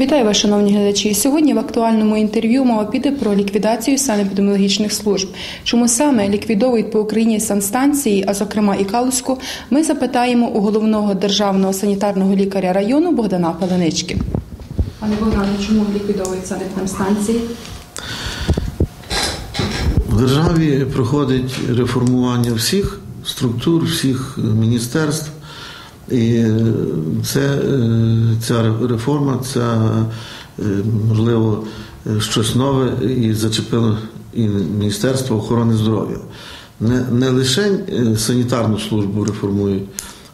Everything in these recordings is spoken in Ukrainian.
Вітаю вас, шановні глядачі. Сьогодні в актуальному інтерв'ю мова піде про ліквідацію санепідеміологічних служб. Чому саме ліквідовують по Україні санстанції, а зокрема і Калуську, ми запитаємо у головного державного санітарного лікаря району Богдана Паленички. Пане Богдане, чому ліквідовують санепідемстанції? В державі проходить реформування всіх структур, всіх міністерств. І це, е, ця реформа, це можливо щось нове і зачепило і Міністерство охорони здоров'я. Не, не лише е, санітарну службу реформують,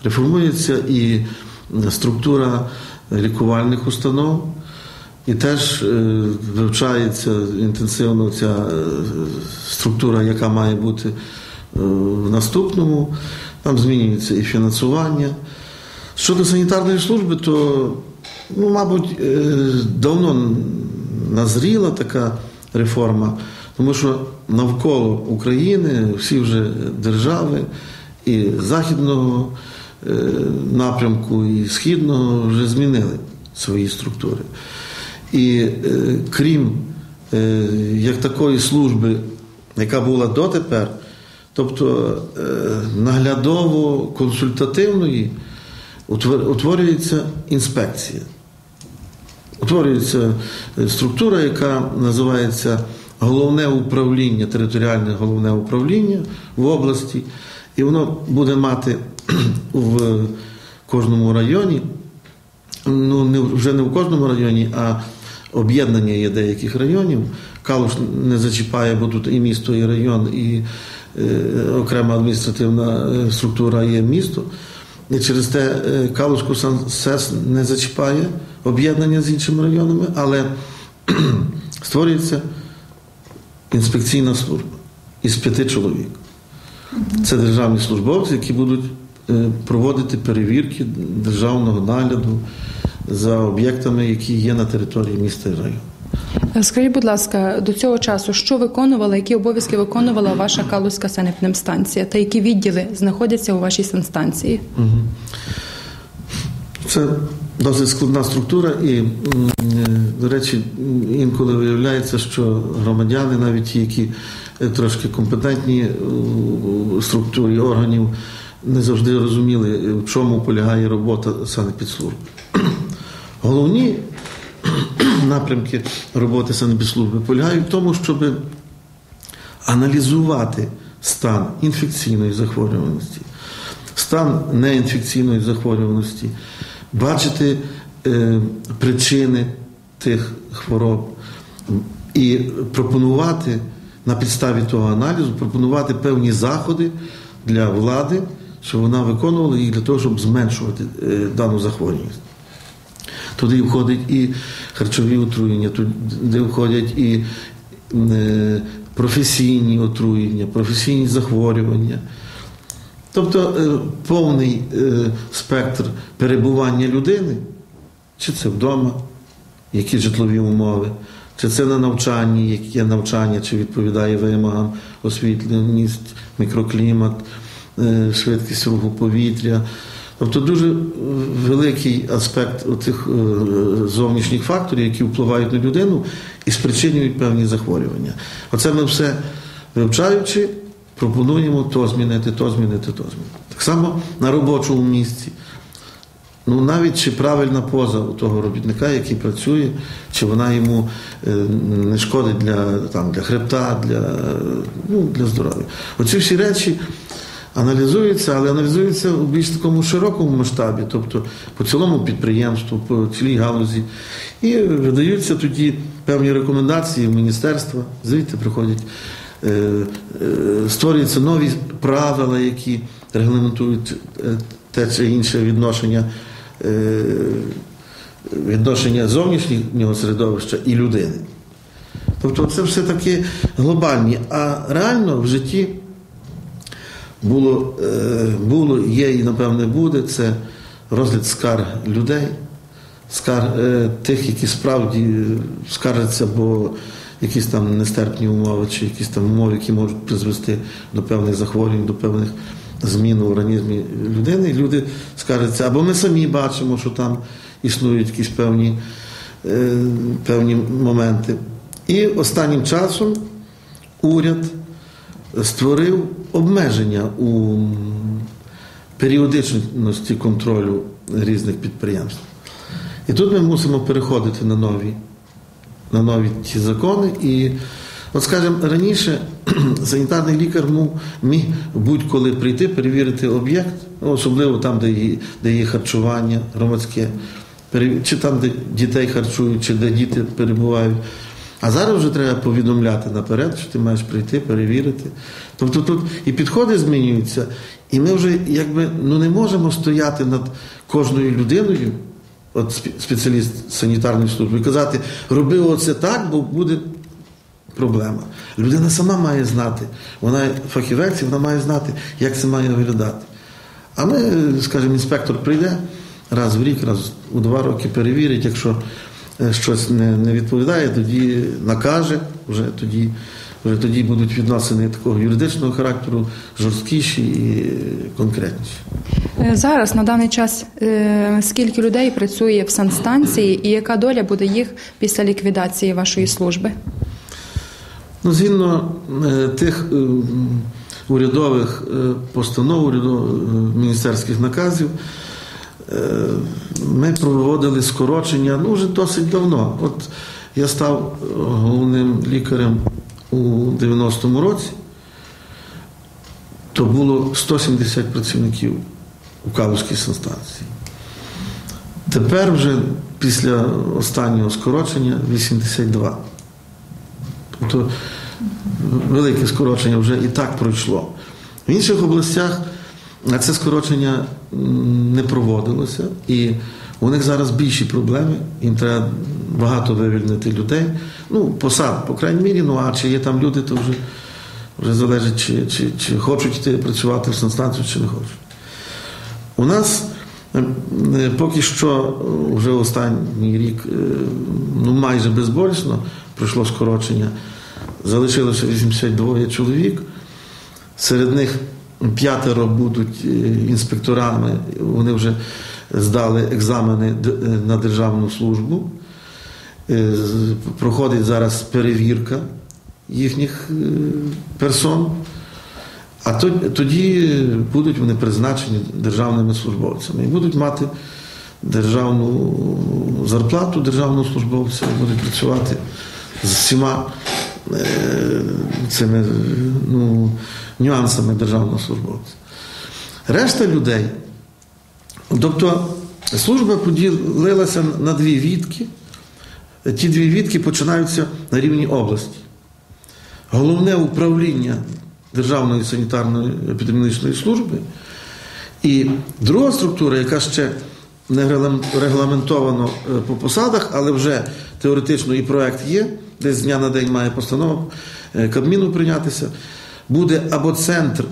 реформується і структура лікувальних установ. І теж е, вивчається інтенсивно ця структура, яка має бути в наступному. Там змінюється і фінансування. Щодо санітарної служби, то, ну, мабуть, давно назріла така реформа, тому що навколо України всі вже держави і західного напрямку, і східного вже змінили свої структури. І крім як такої служби, яка була дотепер, тобто наглядово консультативної, утворюється інспекція. Утворюється структура, яка називається головне управління, територіальне головне управління в області, і воно буде мати в кожному районі, ну не вже не в кожному районі, а об'єднання є деяких районів. Калуш не зачіпає, бо тут і місто, і район, і е, окрема адміністративна структура є місто. І через те Калушку СЕС не зачіпає об'єднання з іншими районами, але створюється інспекційна служба із п'яти чоловік. Це державні службовці, які будуть проводити перевірки державного нагляду за об'єктами, які є на території міста і району. Скажіть, будь ласка, до цього часу що виконувала, які обов'язки виконувала ваша Калузька санепідемстанція та які відділи знаходяться у вашій санстанції? Це досить складна структура, і, до речі, інколи виявляється, що громадяни, навіть ті, які трошки компетентні у структурі органів, не завжди розуміли, в чому полягає робота санепідслужби. Головні напрямки роботи санепідслужби полягають в тому, щоб аналізувати стан інфекційної захворюваності, стан неінфекційної захворюваності, бачити е, причини тих хвороб. І пропонувати на підставі того аналізу, пропонувати певні заходи для влади, щоб вона виконувала їх для того, щоб зменшувати е, дану захворюваність. Туди входить і харчові отруєння, туди входять і професійні отруєння, професійні захворювання. Тобто повний спектр перебування людини, чи це вдома, які житлові умови, чи це на навчанні, яке навчання, чи відповідає вимогам освітленість, мікроклімат, швидкість руху повітря. Тобто дуже великий аспект тих зовнішніх факторів, які впливають на людину і спричинюють певні захворювання. Оце ми все вивчаючи, пропонуємо то змінити, то змінити, то змінити. Так само на робочому місці. Ну, навіть чи правильна поза у того робітника, який працює, чи вона йому не шкодить для там, для хребта, для, ну, для здоров'я. Оці всі речі аналізується, але аналізується у більш такому широкому масштабі, тобто по цілому підприємству, по цілій галузі. І видаються тоді певні рекомендації міністерства, звідти приходять, створюються нові правила, які регламентують те чи інше відношення. Відношення зовнішнього середовища і людини. Тобто це все таки глобальні, а реально в житті було, було, є і, напевне, буде це розгляд скарг людей, скарг тих, які справді скаржаться, бо якісь там нестерпні умови, чи якісь там умови, які можуть призвести до певних захворювань, до певних змін у організмі людини. Люди скаржаться, або ми самі бачимо, що там існують якісь певні е, певні моменти. І останнім часом уряд створив обмеження у періодичності контролю різних підприємств. І тут ми мусимо переходити на нові, на нові ті закони. І, от скажімо, раніше санітарний лікар міг будь-коли прийти, перевірити об'єкт, ну, особливо там, де є, де є харчування громадське, чи там, де дітей харчують, чи де діти перебувають. А зараз вже треба повідомляти наперед, що ти маєш прийти, перевірити. Тобто тут і підходи змінюються, і ми вже якби ну, не можемо стояти над кожною людиною, от спеціаліст санітарної служби, і казати, роби оце так, бо буде проблема. Людина сама має знати, вона фахівець, вона має знати, як це має виглядати. А ми, скажімо, інспектор прийде раз в рік, раз у два роки перевірить, якщо. Е, щось не не відповідає, тоді накаже, вже тоді вже тоді будуть відносини такого юридичного характеру, жорсткіші і конкретніші. Е, зараз на даний час е, скільки людей працює в санстанції і яка доля буде їх після ліквідації вашої служби? Ну, Згідно тих урядових постанов, урядових міністерських наказів. Е, ми проводили скорочення ну, вже досить давно. От я став головним лікарем у 90-му році, то було 170 працівників у Калузькій санстанції. Тепер вже після останнього скорочення 82. Тобто велике скорочення вже і так пройшло. В інших областях це скорочення не проводилося, і у них зараз більші проблеми. Їм треба багато вивільнити людей. Ну, посад, по крайній мірі, ну а чи є там люди, то вже вже залежить, чи чи, чи хочуть працювати в санстанцію, чи не хочуть. У нас е, поки що вже останній рік е, ну майже безболісно пройшло скорочення. Залишилося 82 чоловік. Серед них п'ятеро будуть е, інспекторами, вони вже здали екзамени е, на державну службу. Е, проходить зараз перевірка їхніх персон, а тоді будуть вони призначені державними службовцями. І будуть мати державну зарплату державного службовця, будуть працювати з всіма цими ну, нюансами державного службовця. Решта людей, тобто служба поділилася на дві відки. Ті дві відки починаються на рівні області. Головне управління Державної санітарної епідеміологічної служби. І друга структура, яка ще не регламентовано е, по посадах, але вже теоретично і проект є, десь з дня на день має постанова е, Кабміну прийнятися буде або центр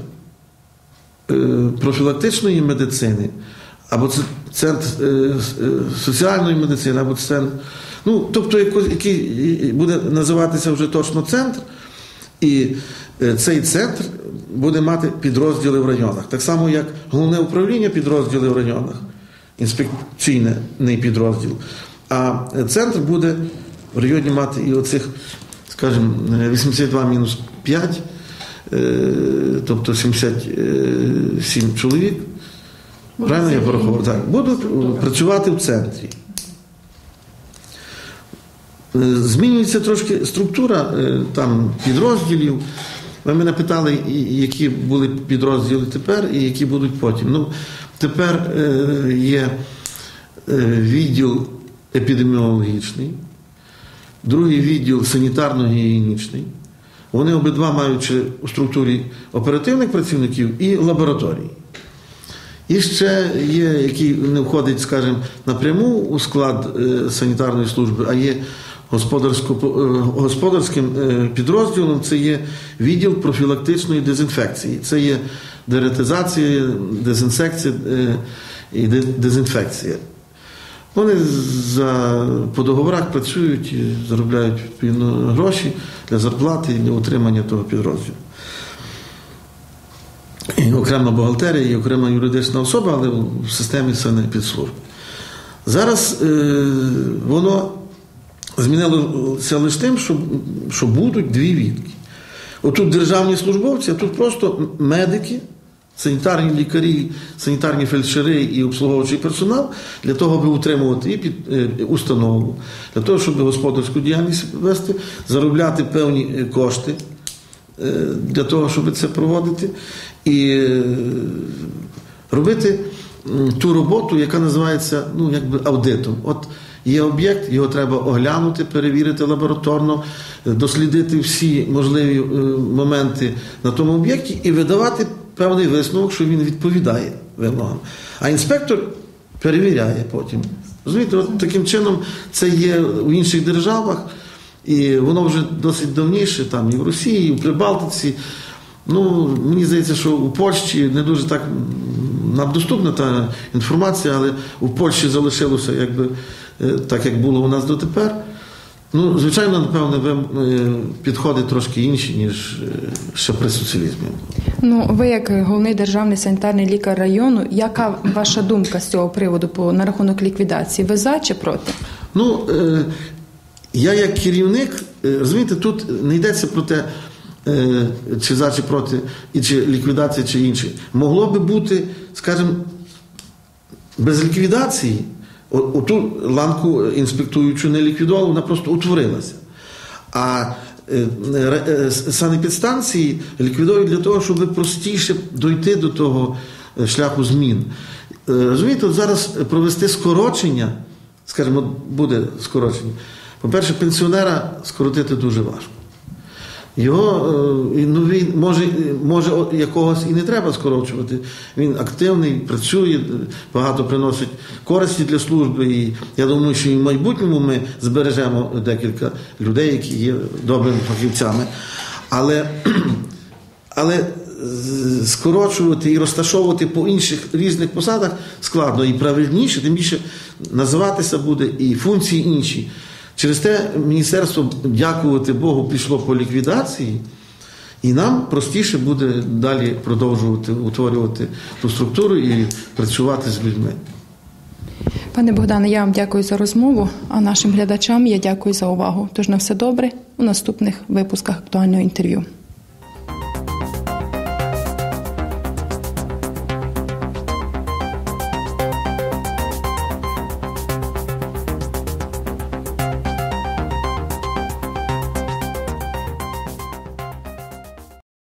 е, профілактичної медицини, або центр соціальної медицини, або центр. Ну, тобто, який буде називатися вже точно центр, і цей центр буде мати підрозділи в районах. Так само, як головне управління підрозділи в районах, інспекційний підрозділ. А центр буде в районі мати і оцих, скажімо, 82 мінус 5 Е, тобто 77 чоловік. Правильно я порахував? Так, будуть працювати в центрі. Е, змінюється трошки структура е, там підрозділів. Ви мене питали, які були підрозділи тепер і які будуть потім. Ну, Тепер є відділ епідеміологічний, другий відділ санітарно-гігієнічний. Вони обидва маючи у структурі оперативних працівників і лабораторій. І ще є, який не входить, скажімо, напряму у склад е, санітарної служби, а є е, господарським е, підрозділом, це є відділ профілактичної дезінфекції. Це є деретизація, дезінсекція і дезінфекція. Вони за, по договорах працюють і заробляють гроші для зарплати і для утримання того підрозділу. І окрема бухгалтерія, і окрема юридична особа, але в системі це не підслужба. Зараз е, воно змінилося лише тим, що, що будуть дві відки. Отут державні службовці, а тут просто медики, санітарні лікарі, санітарні фельдшери і обслуговуючий персонал для того, аби утримувати і під, е, установу, для того, щоб господарську діяльність вести, заробляти певні е, кошти е, для того, щоб це проводити, і робити ту роботу, яка називається ну, якби аудитом. От є об'єкт, його треба оглянути, перевірити лабораторно, е, дослідити всі можливі е, моменти на тому об'єкті і видавати певний висновок, що він відповідає вимогам. А інспектор перевіряє потім. Розумієте, от таким чином це є в інших державах, і воно вже досить давніше, там і в Росії, і в Прибалтиці. Ну, мені здається, що у Польщі не дуже так нам доступна та інформація, але у Польщі залишилося якби так, як було у нас дотепер. Ну, звичайно, напевне, ви- е, підходи трошки інші, ніж е, ще при соціалізмі. Ну, ви, як головний державний санітарний лікар району, яка ваша думка з цього приводу по на рахунок ліквідації? Ви за чи проти? Ну, е, я як керівник, е, розумієте, тут не йдеться про те, е, чи за, чи проти, і чи ліквідація, чи інше. Могло би бути, скажімо, без ліквідації, оту ланку інспектуючу не ліквідували, вона просто утворилася. А е, е, санепідстанції ліквідують для того, щоб простіше дойти до того е, шляху змін. Е, Розумієте, от зараз провести скорочення, скажімо, буде скорочення. По-перше, пенсіонера скоротити дуже важко. Його е, ну, він може, може якогось і не треба скорочувати. Він активний, працює, багато приносить користі для служби. І я думаю, що і в майбутньому ми збережемо декілька людей, які є добрими фахівцями. Але, але скорочувати і розташовувати по інших різних посадах складно і правильніше, тим більше називатися буде і функції інші. Через те міністерство, дякувати Богу, пішло по ліквідації, і нам простіше буде далі продовжувати утворювати ту структуру і працювати з людьми. Пане Богдане, я вам дякую за розмову, а нашим глядачам я дякую за увагу. Тож на все добре у наступних випусках актуального інтерв'ю.